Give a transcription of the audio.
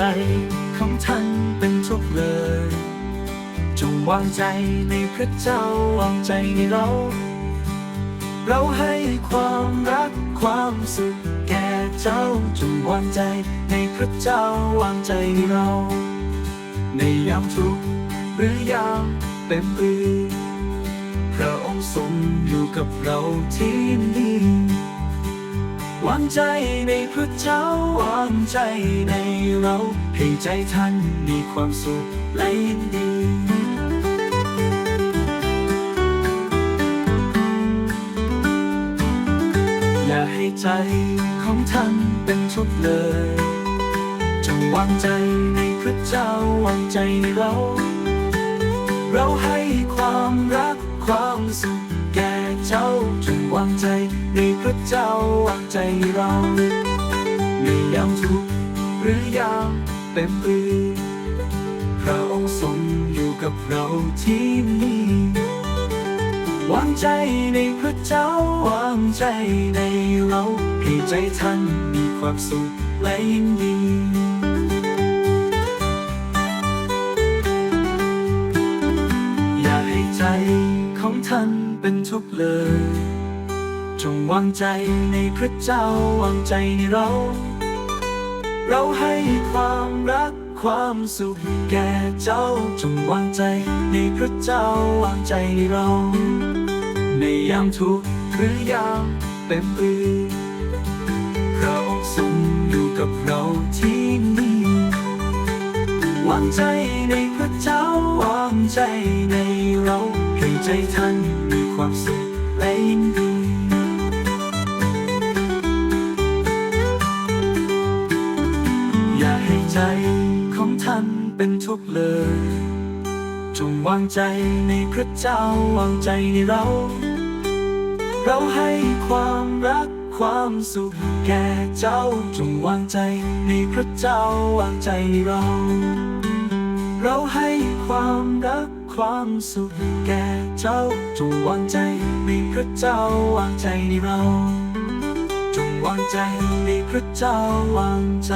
ใจของท่านเป็นทุกเลย จงวางใจในพระเจ้าวางใจในเรา เราให้ความรักความสุขแก่เจ้าจงวางใจในพระเจ้าวางใจในเรา ในยามทุกข์หรือยามเต็มปือพระองค์ทรงอยู่กับเราที่นี่ วางใจในพระเจ้าวางใจในเราให้ใจท่านมีความสุขและยินดีอย่าให้ใจของท่านเป็นทุกข์เลยจงวางใจในพระเจ้าวางใจในเรา เราให้ความรักความสุขแก่เจ้าจงวางใจในพระเจ้าวาง ใจเราในยามทุกข์หรือยามเต็มปือพระองค์ทรงอยู่กับเราที่นี่วางใจในพระเจ้าวางใจในเราให้ใจท่านมีความสุขและยินดีอย่าให้ใจของท่านเป็นทุกข์เลย จงวางใจในพระเจ้าวางใจในเรา เราให้ความรักความสุขแก่เจ้าจงวางใจในพระเจ้าวางใจในเรา ในยามทุกข์หรือยามเต็มปือพระองค์ทรงอยู่กับเราที่นี่วางใจในพระเจ้าวางใจในเราให้ใจท่านมีความสุขและยินดี ของท่านเป็นทุกเลย จงวางใจในพระเจ้าวางใจในเรา เราให้ความรักความสุขแก่เจ้าจงวางใจในพระเจ้าวางใจในเรา เราให้ความรักความสุขแก่เจ้าจงวางใจในพระเจ้าวางใจในเรา จงวางใจในพระเจ้าวางใจ